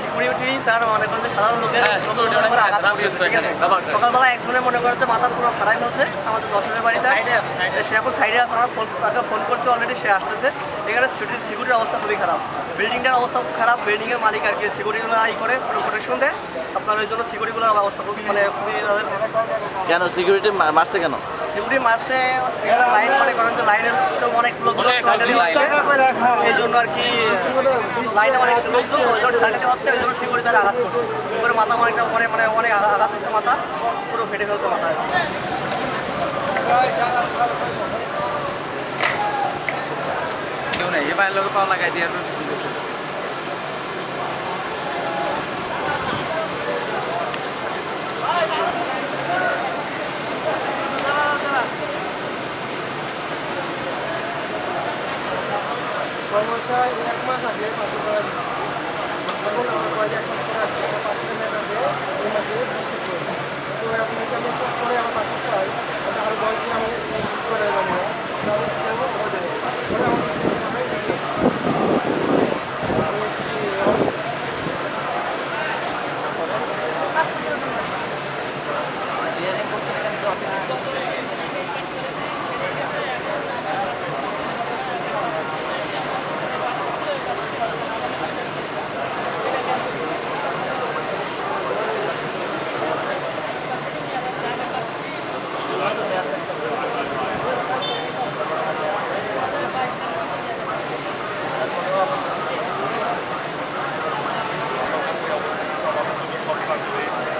Security তার মনে করেন সাধারণ লোকের সকালবেলা একজনের মনে করেন যে পুরো খারাপ হচ্ছে আমাদের দশমের বাড়িতে। সে এখন সাইডে আছে তাকে ফোন করছি অলরেডি সে আসতেছে। এখানে সিকিউরিটির অবস্থা খুবই খারাপ। বিল্ডিংটার অবস্থা খারাপ বিল্ডিংয়ের মালিক আর কি সিকিউরিটিগুলো আই করে প্রোটেকশন দেয়। আপনার ওই জন্য সিকিউরিটিগুলোর অবস্থা খুবই মানে খুবই কেন সিকিউরিটি মারছে কেন? সিকিউরিটি মারছে লাইন মনে করেন যে লাইনের অনেক লোকজন এই জন্য আর কি লাইনে অনেক লোকজন টানাটানি হচ্ছে ওই জন্য তারা আঘাত করছে। পরে মাথা অনেকটা মনে মানে অনেক আঘাত হচ্ছে মাথা পুরো ফেটে ফেলছে মাথা। কেউ নেই এবার লোক পাওয়া লাগাই দিয়ে সমস্যা এক মাস আগে পাঁচশো টাকা তখন আমার কয়েক এক মাস পরে আসছে একটা পাঁচশো টাকা আছে ওই মাসে বৃষ্টি পড়ে তো এখন যদি আমি একটু পরে আমার পাঁচশো পাই তাহলে আরও দশ দিন আমি করে যাব তাহলে কি করব ওটা দেবো ওটা আমার সবাই দেখি আমি কি আমার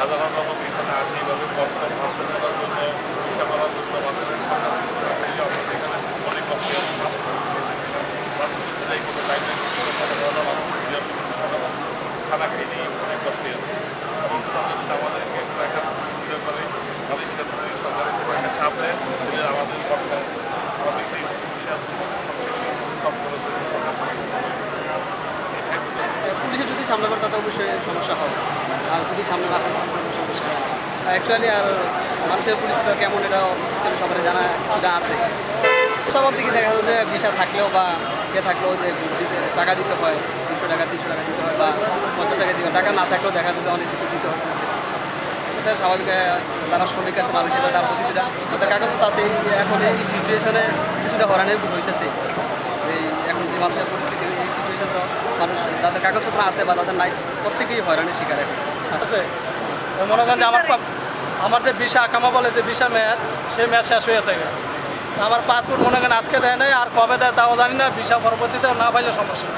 হাজার হাজার লোক এখানে আসে এইভাবে কষ্ট হসপিটাল করার জন্য চিকিৎসা করার জন্য মানুষের সরকার কিছু না করলে আমাদের এখানে অনেক কষ্ট আছে বাস বাস করতে যাই কোনো লাইন লাইন করে কথা বলা মানুষ সিরিয়াল কিছু খানা খানা খেয়ে নিয়ে অনেক কষ্টে আছে এবং সরকার যদি আমাদেরকে একটা একটা সুবিধা করে তাহলে সেটা যদি সরকারের উপর একটা চাপ দেয় তাহলে আমাদের বর্তমান আমাদের যে সমস্যা আছে সব করে দেবে সরকার পুলিশে যদি সামনে তাতে অবশ্যই সমস্যা হবে। আর যদি সামনে না। সমস্যা অ্যাকচুয়ালি আর মানুষের পরিস্থিতি কেমন এটা সবার জানা কিছুটা আছে। সবার দিকে দেখা যায় যে ভিসা থাকলেও বা ইয়ে থাকলেও যে টাকা দিতে হয়, দুশো টাকা, তিনশো টাকা দিতে হয় বা পঞ্চাশ টাকা দিতে টাকা না থাকলেও দেখা যায় অনেক কিছু দিতে হয়। এটা স্বাভাবিক যারা শ্রমিক আছে, মানুষ আছে, তারা তো কিছুটা, তাদের কাগজপত্র আছে এখন এই সিচুয়েশনে কিছুটা হরানের হইতেছে। এই এখন যে মানুষের পরিস্থিতি এই সিচুয়েশন তো মানুষ যাদের কাগজপত্র আছে বা তাদের নাই, প্রত্যেকেই হয়রানির শিকার আছে মনে করেন যে আমার আমার যে ভিসা আকামা বলে যে ভিসা মেয়াদ, সেই মেয়াদ শেষ হয়ে গেছে আমার পাসপোর্ট মনে করেন আজকে দেয় নাই, আর কবে দেয় তাও জানি না, ভিসা পরবর্তীতে না পাইলে সমস্যা।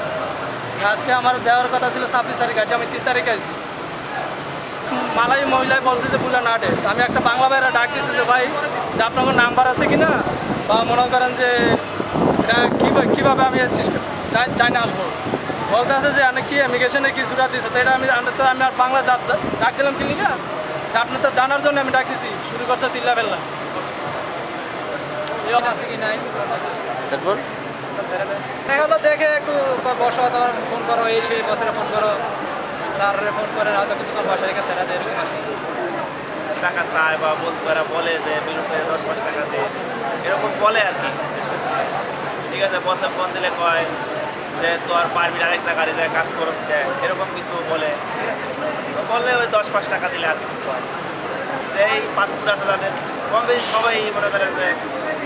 আজকে আমার দেওয়ার কথা ছিল ছাব্বিশ তারিখ আছে আমি তিন তারিখে আছি মালাই মহিলাই বলছে যে বুলা না আমি একটা বাংলা বাইরে ডাক দিছি যে, ভাই, যে আপনার নাম্বার আছে কি না বা মনে করেন যে, এটা কীভাবে আমি সিস্টেম চাইনা আসব। বলতে আছে যে আমি কি ইমিগ্রেশনে কিছুটা দিছে তো এটা আমি আমি তো আমি আর বাংলা ডাক দিলাম কি লিখা? যে আপনি তো জানার জন্য আমি ডাক দিছি শুরু করছে চিল্লা ফেললাম আছে কি নাই? তারপর? দেখা হলো দেখে একটু ক- বসো তোমার ফোন করো এই সেই বছরে ফোন করো। তার ফোন করে হয়তো কিছুক্ষণ বাসায় রেখে সেরা দেয় এরকম আর কি। টাকা চায় বা বলতে পারে বলে যে বিরুদ্ধে দশ পাঁচ টাকা দে। এরকম বলে আর কি। ঠিক আছে বসে ফোন দিলে কয় যে তোর পারবি আরেক জায়গায় যায় কাজ করস কে এরকম কিছু বলে। ঠিক আছে বললে ওই দশ পাঁচ টাকা দিলে আর কিছু কয় যে এই পাসপোর্ট আছে তাদের কম বেশি সবাই মনে করে যে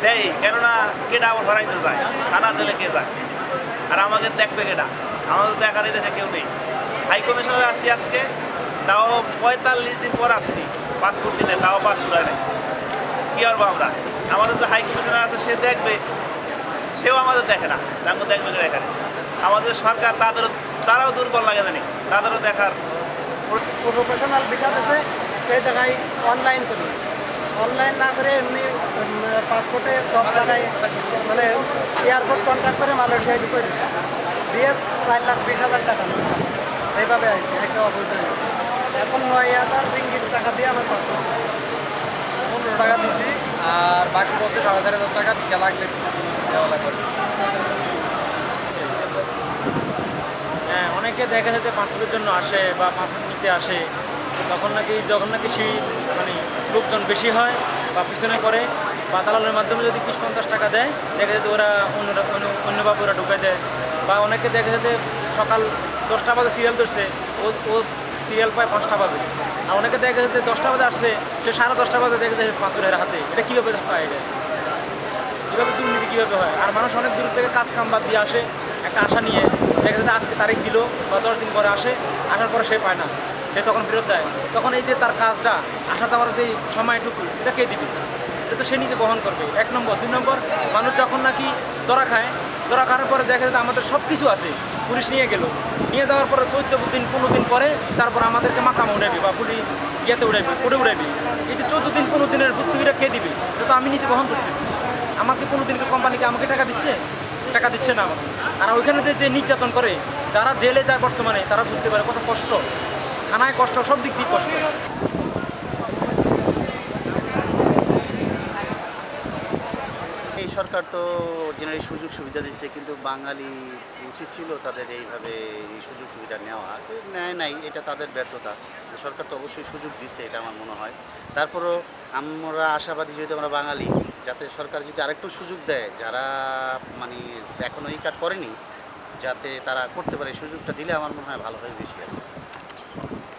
দেয়, কেননা কেটা আবার হরাইতে যায় থানা দিলে কে যায়? আর আমাকে দেখবে কেটা আমাদের দেখার এই দেশে কেউ নেই। হাই কমিশনার আসছি আজকে, তাও পঁয়তাল্লিশ দিন পর আসছি পাসপোর্ট দিলে তাও পাসপোর্ট নাই। কী করব আমরা? আমাদের তো হাই কমিশনার আছে, সে দেখবে, সেও আমাদের দেখে না, তাকে দেখবে এখানে? আমাদের সরকার তাদেরও তারাও দুর্বল লাগে জানি তাদেরও দেখার প্রফেশনাল ভিসা দিছে সেই জায়গায় অনলাইন করি। অনলাইন না করে এমনি পাসপোর্টে সব জায়গায় মানে এয়ারপোর্ট কন্ট্রাক্ট করে মালয়েশিয়ায় ঢুকে দিচ্ছে দিয়ে চার লাখ বিশ হাজার টাকা এইভাবে আসছে একটা অবৈধ এখন নয় হাজার রিঙ্গিত টাকা দিয়ে আমার পাসপোর্ট পনেরো টাকা দিছি। আর বাকি বলতে সাড়ে চার হাজার টাকা বিকা লাগলে দেওয়া লাগবে হ্যাঁ অনেকে দেখা যাচ্ছে পাসপোর্টের জন্য আসে বা পাসপোর্ট নিতে আসে, তখন নাকি যখন নাকি সেই মানে লোকজন বেশি হয় বা পিছনে করে বা দালালের মাধ্যমে যদি বিশ পঞ্চাশ টাকা দেয়, দেখা যাচ্ছে ওরা অন্য অন্য ওরা ঢুকাই দেয়। বা অনেকে দেখা যাচ্ছে সকাল দশটা বাজে সিরিয়াল ধরছে, ও ও সিরিয়াল পায় পাঁচটা বাজে। আর অনেকে দেখা যাচ্ছে দশটা বাজে আসছে, সে সাড়ে দশটা বাজে দেখা যায় পাঁচ করে হাতে। এটা কীভাবে পায় এটা? কীভাবে দুর্নীতি কীভাবে হয়? আর মানুষ অনেক দূর থেকে কাজ কাম বাদ দিয়ে আসে, একটা আশা নিয়ে। দেখা যাচ্ছে আজকে তারিখ দিল বা দশ দিন পরে আসে, আসার পরে সে পায় না। সে তখন ফেরত দেয়। তখন এই যে তার কাজটা, আসা যাওয়ার যে সময়টুকু, এটা কে দিবে? এটা তো সে নিজে বহন করবে। এক নম্বর। দুই নম্বর, মানুষ যখন নাকি দরা খায়, ধরা খাওয়ার পরে দেখা যাচ্ছে আমাদের সব কিছু আছে। পুলিশ নিয়ে গেল। নিয়ে যাওয়ার পরে চোদ্দ দিন, পনেরো দিন পরে তারপর আমাদেরকে মাকামা উড়াবি বা পুলিশ ইয়েতে উড়াবি করে উড়াবি এই যে চোদ্দ দিন, পনেরো দিনের ভর্তুকিটা কে দিবে? এটা তো আমি নিজে বহন করতেছি। আমাকে কোনো দিনকে কোম্পানিকে আমাকে টাকা দিচ্ছে? টাকা দিচ্ছে না। আর ওইখানে যে- নির্যাতন করে, যারা জেলে যায় বর্তমানে, তারা বুঝতে পারে কত কষ্ট। খানায় কষ্ট, সব দিক দিয়ে কষ্ট। এই সরকার তো জেনারেল সুযোগ সুবিধা দিচ্ছে কিন্তু বাঙালি উচিত ছিল তাদের এইভাবে এই সুযোগ সুবিধা নেওয়া। নেয় নাই, এটা তাদের ব্যর্থতা। সরকার তো অবশ্যই সুযোগ দিচ্ছে এটা আমার মনে হয়। তারপরও আমরা আশাবাদী যেহেতু আমরা বাঙালি যাতে সরকার যদি আরেকটু সুযোগ দেয়, যারা মানে এখনও এই কাজ করেনি, যাতে তারা করতে পারে সুযোগটা দিলে আমার মনে হয় ভালো হয় বেশি আর।